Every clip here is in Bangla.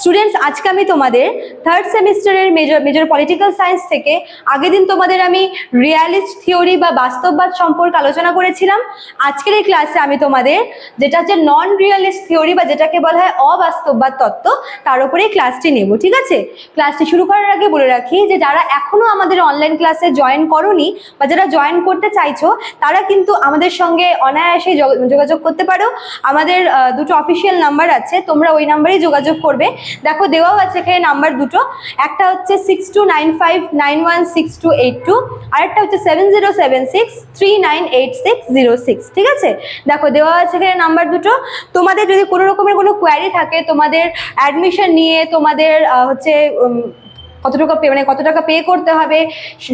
students আজকে আমি তোমাদের থার্ড সেমিস্টারের মেজর মেজর পলিটিক্যাল সায়েন্স থেকে, আগের দিন তোমাদের আমি রিয়ালিস্ট থিওরি বা বাস্তববাদ সম্পর্কে আলোচনা করেছিলাম। আজকের এই ক্লাসে আমি তোমাদের যেটা হচ্ছে নন রিয়ালিস্ট থিওরি বা যেটাকে বলা হয় অবাস্তববাদ তত্ত্ব, তার উপরে ক্লাসটি নেব, ঠিক আছে? ক্লাসটি শুরু করার আগে বলে রাখি যে যারা এখনও আমাদের অনলাইন ক্লাসে জয়েন করনি বা যারা জয়েন করতে চাইছো, তারা কিন্তু আমাদের সঙ্গে অনায়াসে যোগ- যোগাযোগ করতে পারো। আমাদের দুটো অফিসিয়াল নাম্বার আছে, তোমরা ওই নাম্বারেই যোগাযোগ করবে। দেখো দেওয়াও আছে এখানে নাম্বার দুটো। একটা হচ্ছে six two nine five nine one six two eight two আরেকটা হচ্ছে seven zero seven six three nine eight six zero six ঠিক আছে? দেখো দেওয়া আছে এখানে নাম্বার দুটো। তোমাদের যদি কোনো রকমের কোনো কোয়ারি থাকে, তোমাদের অ্যাডমিশন নিয়ে, তোমাদের হচ্ছে কত টাকা পে মানে কত টাকা পে করতে হবে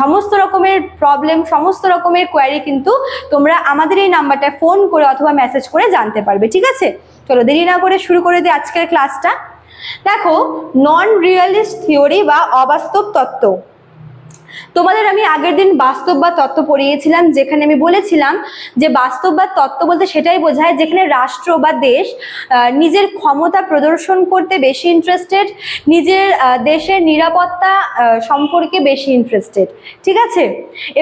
সমস্ত রকমের প্রবলেম সমস্ত রকমের কোয়ারি কিন্তু তোমরা আমাদের এই নাম্বারটায় ফোন করে অথবা মেসেজ করে জানতে পারবে, ঠিক আছে? চলো দেরি না করে শুরু করে দিই আজকের ক্লাসটা দেখো নন রিয়ালিস্ট থিওরি বা অবাস্তব তত্ত্ব। তোমাদের আমি আগের দিন বাস্তববাদ তত্ত্ব পড়িয়েছিলাম, যেখানে আমি বলেছিলাম যে বাস্তববাদ তত্ত্ব বলতে সেটাই বোঝায় যেখানে রাষ্ট্র বা দেশ নিজের ক্ষমতা প্রদর্শন করতে বেশি ইন্টারেস্টেড নিজের দেশের নিরাপত্তা সম্পর্কে বেশি ইন্টারেস্টেড ঠিক আছে?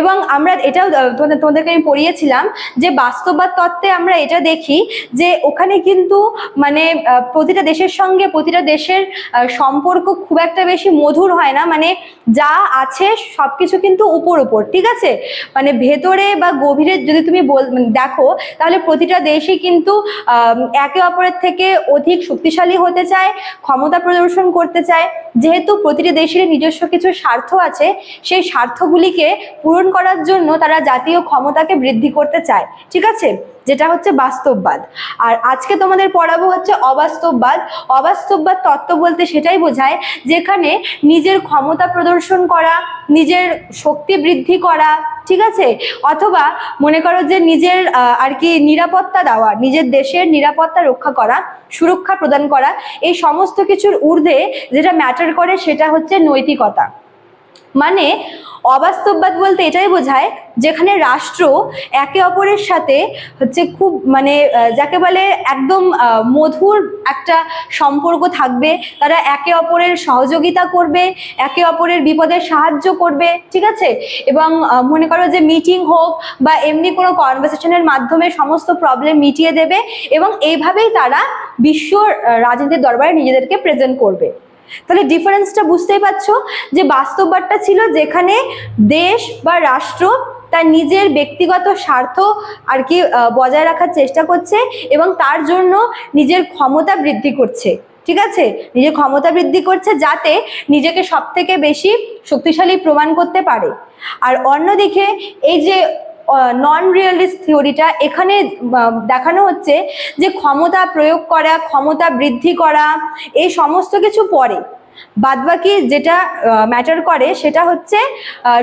এবং আমরা এটাও তোমাদের, তোমাদেরকে আমি পড়িয়েছিলাম যে বাস্তববাদ তত্ত্বে আমরা এটা দেখি যে ওখানে কিন্তু মানে প্রতিটা দেশের সঙ্গে প্রতিটা দেশের সম্পর্ক খুব একটা বেশি মধুর হয় না। মানে যা আছে সবকিছু কিন্তু উপর উপর, ঠিক আছে? মানে ভেতরে বা গভীরে যদি তুমি বল মানে দেখো, তাহলে প্রতিটা দেশই কিন্তু একে অপরের থেকে অধিক শক্তিশালী হতে চায়, ক্ষমতা প্রদর্শন করতে চায়। যেহেতু প্রতিটি দেশের নিজস্ব কিছু স্বার্থ আছে, সেই স্বার্থগুলিকে পূরণ করার জন্য তারা জাতীয় ক্ষমতাকে বৃদ্ধি করতে চায়, ঠিক আছে? যেটা হচ্ছে বাস্তববাদ। আর আজকে তোমাদের পড়াবো হচ্ছে অবাস্তববাদ। অবাস্তববাদ তত্ত্ব বলতে সেটাই বোঝায় যেখানে নিজের ক্ষমতা প্রদর্শন করা, নিজের শক্তি বৃদ্ধি করা, ঠিক আছে? অথবা মনে করো যে নিজের আর কি নিরাপত্তা দেওয়া, নিজের দেশের নিরাপত্তা রক্ষা করা, সুরক্ষা প্রদান করা, এই সমস্ত কিছুর ঊর্ধ্বে যেটা ম্যাটার করে সেটা হচ্ছে নৈতিকতা। মানে অবাস্তববাদ বলতে এটাই বোঝায় যেখানে রাষ্ট্র একে অপরের সাথে হচ্ছে খুব মানে যাকে বলে একদম মধুর একটা সম্পর্ক থাকবে। তারা একে অপরের সহযোগিতা করবে, একে অপরের বিপদে সাহায্য করবে, ঠিক আছে? এবং মনে করো যে মিটিং হোক বা এমনি কোনো কনভারসেশনের মাধ্যমে সমস্ত প্রবলেম মিটিয়ে দেবে এবং এইভাবেই তারা বিশ্ব রাজনীতির দরবারে নিজেদেরকে প্রেজেন্ট করবে। তাহলে ডিফারেন্সটা বুঝতেই পারছ যে বাস্তববাদটা ছিল যেখানে দেশ বা রাষ্ট্র তার নিজের ব্যক্তিগত স্বার্থ আর কি বজায় রাখার চেষ্টা করছে এবং তার জন্য নিজের ক্ষমতা বৃদ্ধি করছে। ঠিক আছে? নিজের ক্ষমতা বৃদ্ধি করছে যাতে নিজেকে সব থেকে বেশি শক্তিশালী প্রমাণ করতে পারে। আর অন্যদিকে এই যে নন রিয়েলিস্ট থিওরিটা এখানে দেখানো হচ্ছে যে ক্ষমতা প্রয়োগ করা, ক্ষমতা বৃদ্ধি করা, এই সমস্ত কিছু পরে। বাদবাকি যেটা ম্যাটার করে সেটা হচ্ছে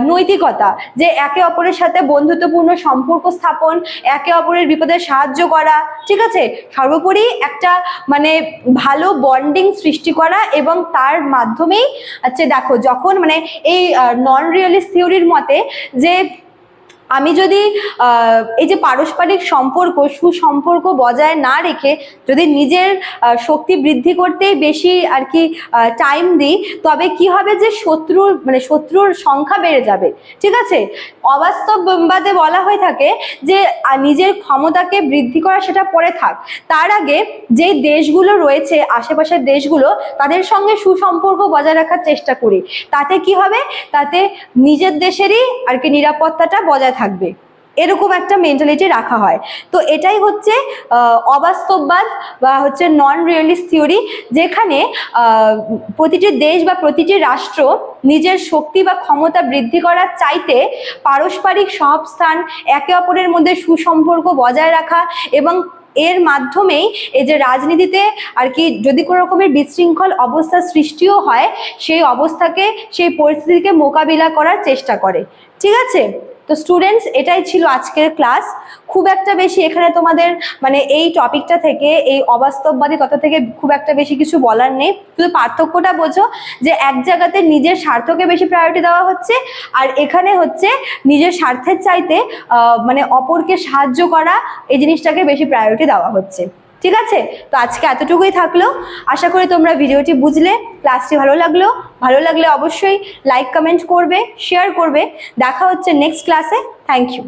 নৈতিকতা। যে একে অপরের সাথে বন্ধুত্বপূর্ণ সম্পর্ক স্থাপন, একে অপরের বিপদে সাহায্য করা, ঠিক আছে? সর্বোপরি একটা মানে ভালো বন্ডিং সৃষ্টি করা এবং তার মাধ্যমেই হচ্ছে দেখো, যখন মানে এই নন রিয়েলিস্ট থিওরির মতে যে আমি যদি এই যে পারস্পরিক সম্পর্ক, সুসম্পর্ক বজায় না রেখে যদি নিজের শক্তি বৃদ্ধি করতেই বেশি আর কি টাইম দিই, তবে কি হবে যে শত্রুর মানে শত্রুর সংখ্যা বেড়ে যাবে। ঠিক আছে? অবাস্তববাদে বলা হয়ে থাকে যে নিজের ক্ষমতাকে বৃদ্ধি করা সেটা পরে থাক। তার আগে যে দেশগুলো রয়েছে, আশেপাশের দেশগুলো, তাদের সঙ্গে সুসম্পর্ক বজায় রাখার চেষ্টা করি। তাতে কি হবে? তাতে নিজের দেশেরই আর কি নিরাপত্তাটা বজায় থাকবে এরকম একটা মেন্টালিটি রাখা হয়। তো এটাই হচ্ছে অবাস্তববাদ বা হচ্ছে নন রিয়েলিস্ট থিওরি যেখানে প্রতিটি দেশ বা প্রতিটি রাষ্ট্র নিজের শক্তি বা ক্ষমতা বৃদ্ধি করার চাইতে পারস্পরিক সহাবস্থান, একে অপরের মধ্যে সুসম্পর্ক বজায় রাখা এবং এর মাধ্যমেই এই যে রাজনীতিতে আর কি যদি কোনো রকমের বিশৃঙ্খল অবস্থার সৃষ্টিও হয়, সেই অবস্থাকে, সেই পরিস্থিতিকে মোকাবিলা করার চেষ্টা করে। ঠিক আছে? তো স্টুডেন্টস এটাই ছিল আজকের ক্লাস খুব একটা বেশি এখানে তোমাদের মানে এই টপিকটা থেকে, এই অবাস্তববাদী তথা থেকে খুব একটা বেশি কিছু বলার নেই। শুধু পার্থক্যটা বোঝো যে এক জায়গাতে নিজের স্বার্থকে বেশি প্রায়োরিটি দেওয়া হচ্ছে, আর এখানে হচ্ছে নিজের স্বার্থের চাইতে মানে অপরকে সাহায্য করা, এই জিনিসটাকে বেশি প্রায়োরিটি দেওয়া হচ্ছে। ঠিক আছে? তো আজকে এতটুকুই থাকল। আশা করি তোমরা ভিডিওটি বুঝলে ক্লাসটি ভালো লাগল। ভালো লাগলে অবশ্যই লাইক কমেন্ট করবে শেয়ার করবে। দেখা হচ্ছে নেক্সট ক্লাসে থ্যাংক ইউ